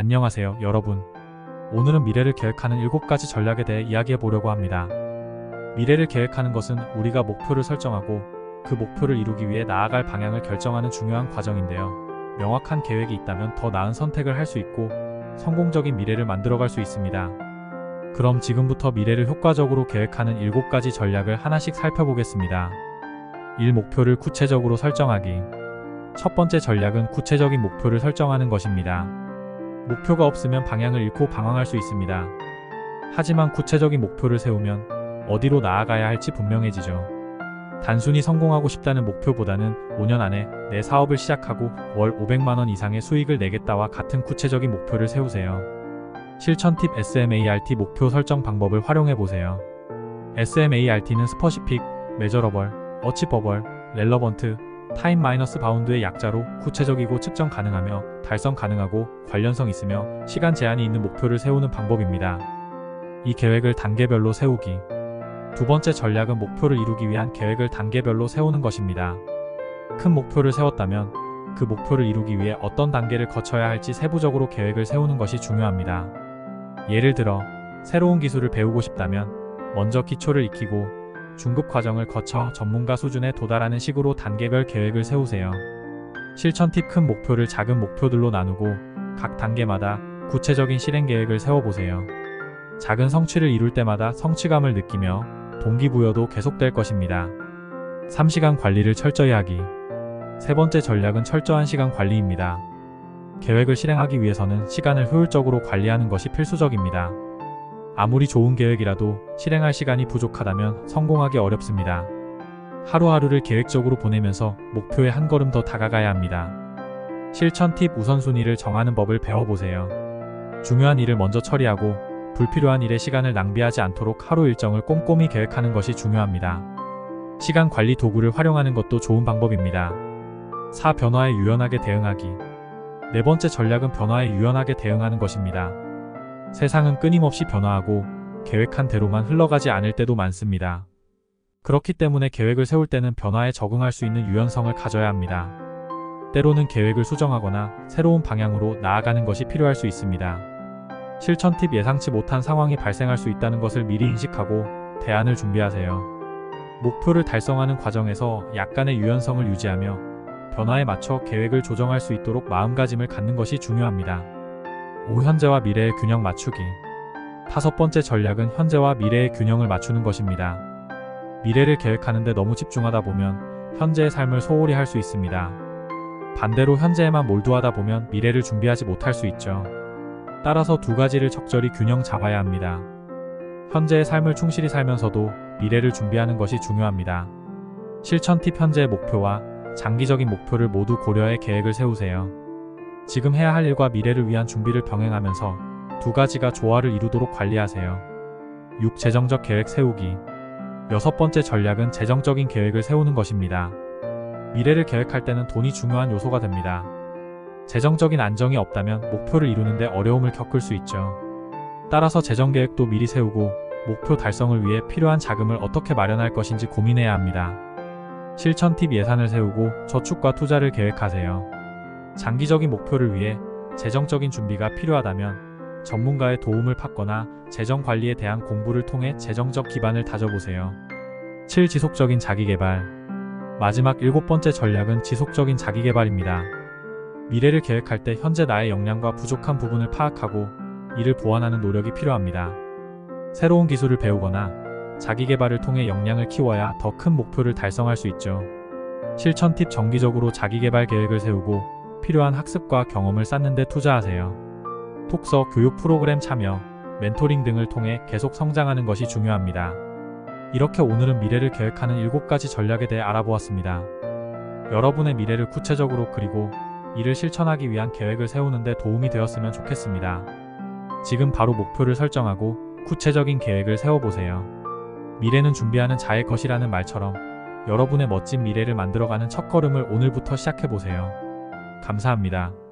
안녕하세요, 여러분. 오늘은 미래를 계획하는 7가지 전략에 대해 이야기해 보려고 합니다. 미래를 계획하는 것은 우리가 목표를 설정하고 그 목표를 이루기 위해 나아갈 방향을 결정하는 중요한 과정인데요. 명확한 계획이 있다면 더 나은 선택을 할 수 있고 성공적인 미래를 만들어갈 수 있습니다. 그럼 지금부터 미래를 효과적으로 계획하는 7가지 전략을 하나씩 살펴보겠습니다. 1. 목표를 구체적으로 설정하기. 첫 번째 전략은 구체적인 목표를 설정하는 것입니다. 목표가 없으면 방향을 잃고 방황할 수 있습니다. 하지만 구체적인 목표를 세우면 어디로 나아가야 할지 분명해지죠. 단순히 성공하고 싶다는 목표보다는 5년 안에 내 사업을 시작하고 월 500만원 이상의 수익을 내겠다와 같은 구체적인 목표를 세우세요. 실천 팁 SMART 목표 설정 방법을 활용해 보세요. SMART는 스퍼시픽, 메저러벌, 어치버벌, 렐러번트, 타임 마이너스 바운드의 약자로 구체적이고 측정 가능하며 달성 가능하고 관련성 있으며 시간 제한이 있는 목표를 세우는 방법입니다. 이 계획을 단계별로 세우기. 두 번째 전략은 목표를 이루기 위한 계획을 단계별로 세우는 것입니다. 큰 목표를 세웠다면 그 목표를 이루기 위해 어떤 단계를 거쳐야 할지 세부적으로 계획을 세우는 것이 중요합니다. 예를 들어, 새로운 기술을 배우고 싶다면 먼저 기초를 익히고 중급 과정을 거쳐 전문가 수준에 도달하는 식으로 단계별 계획을 세우세요. 실천 팁 큰 목표를 작은 목표들로 나누고 각 단계마다 구체적인 실행 계획을 세워보세요. 작은 성취를 이룰 때마다 성취감을 느끼며 동기부여도 계속될 것입니다. 3시간 관리를 철저히 하기. 세 번째 전략은 철저한 시간 관리입니다. 계획을 실행하기 위해서는 시간을 효율적으로 관리하는 것이 필수적입니다. 아무리 좋은 계획이라도 실행할 시간이 부족하다면 성공하기 어렵습니다. 하루하루를 계획적으로 보내면서 목표에 한 걸음 더 다가가야 합니다. 실천 팁 우선순위를 정하는 법을 배워보세요. 중요한 일을 먼저 처리하고 불필요한 일에 시간을 낭비하지 않도록 하루 일정을 꼼꼼히 계획하는 것이 중요합니다. 시간 관리 도구를 활용하는 것도 좋은 방법입니다. 4. 변화에 유연하게 대응하기. 네 번째 전략은 변화에 유연하게 대응하는 것입니다. 세상은 끊임없이 변화하고 계획한 대로만 흘러가지 않을 때도 많습니다. 그렇기 때문에 계획을 세울 때는 변화에 적응할 수 있는 유연성을 가져야 합니다. 때로는 계획을 수정하거나 새로운 방향으로 나아가는 것이 필요할 수 있습니다. 실천 팁 예상치 못한 상황이 발생할 수 있다는 것을 미리 인식하고 대안을 준비하세요. 목표를 달성하는 과정에서 약간의 유연성을 유지하며 변화에 맞춰 계획을 조정할 수 있도록 마음가짐을 갖는 것이 중요합니다. 5. 현재와 미래의 균형 맞추기. 다섯 번째 전략은 현재와 미래의 균형을 맞추는 것입니다. 미래를 계획하는데 너무 집중하다 보면 현재의 삶을 소홀히 할 수 있습니다. 반대로 현재에만 몰두하다 보면 미래를 준비하지 못할 수 있죠. 따라서 두 가지를 적절히 균형 잡아야 합니다. 현재의 삶을 충실히 살면서도 미래를 준비하는 것이 중요합니다. 실천 팁 현재의 목표와 장기적인 목표를 모두 고려해 계획을 세우세요. 지금 해야 할 일과 미래를 위한 준비를 병행하면서 두 가지가 조화를 이루도록 관리하세요. 6. 재정적 계획 세우기. 여섯 번째 전략은 재정적인 계획을 세우는 것입니다. 미래를 계획할 때는 돈이 중요한 요소가 됩니다. 재정적인 안정이 없다면 목표를 이루는데 어려움을 겪을 수 있죠. 따라서 재정 계획도 미리 세우고 목표 달성을 위해 필요한 자금을 어떻게 마련할 것인지 고민해야 합니다. 실천 팁 예산을 세우고 저축과 투자를 계획하세요. 장기적인 목표를 위해 재정적인 준비가 필요하다면 전문가의 도움을 받거나 재정 관리에 대한 공부를 통해 재정적 기반을 다져보세요. 7. 지속적인 자기개발. 마지막 일곱 번째 전략은 지속적인 자기개발입니다. 미래를 계획할 때 현재 나의 역량과 부족한 부분을 파악하고 이를 보완하는 노력이 필요합니다. 새로운 기술을 배우거나 자기개발을 통해 역량을 키워야 더 큰 목표를 달성할 수 있죠. 실천 팁 정기적으로 자기개발 계획을 세우고 필요한 학습과 경험을 쌓는 데 투자하세요. 독서, 교육 프로그램 참여, 멘토링 등을 통해 계속 성장하는 것이 중요합니다. 이렇게 오늘은 미래를 계획하는 7가지 전략에 대해 알아보았습니다. 여러분의 미래를 구체적으로 그리고 이를 실천하기 위한 계획을 세우는 데 도움이 되었으면 좋겠습니다. 지금 바로 목표를 설정하고 구체적인 계획을 세워보세요. 미래는 준비하는 자의 것이라는 말처럼 여러분의 멋진 미래를 만들어가는 첫걸음을 오늘부터 시작해보세요. 감사합니다.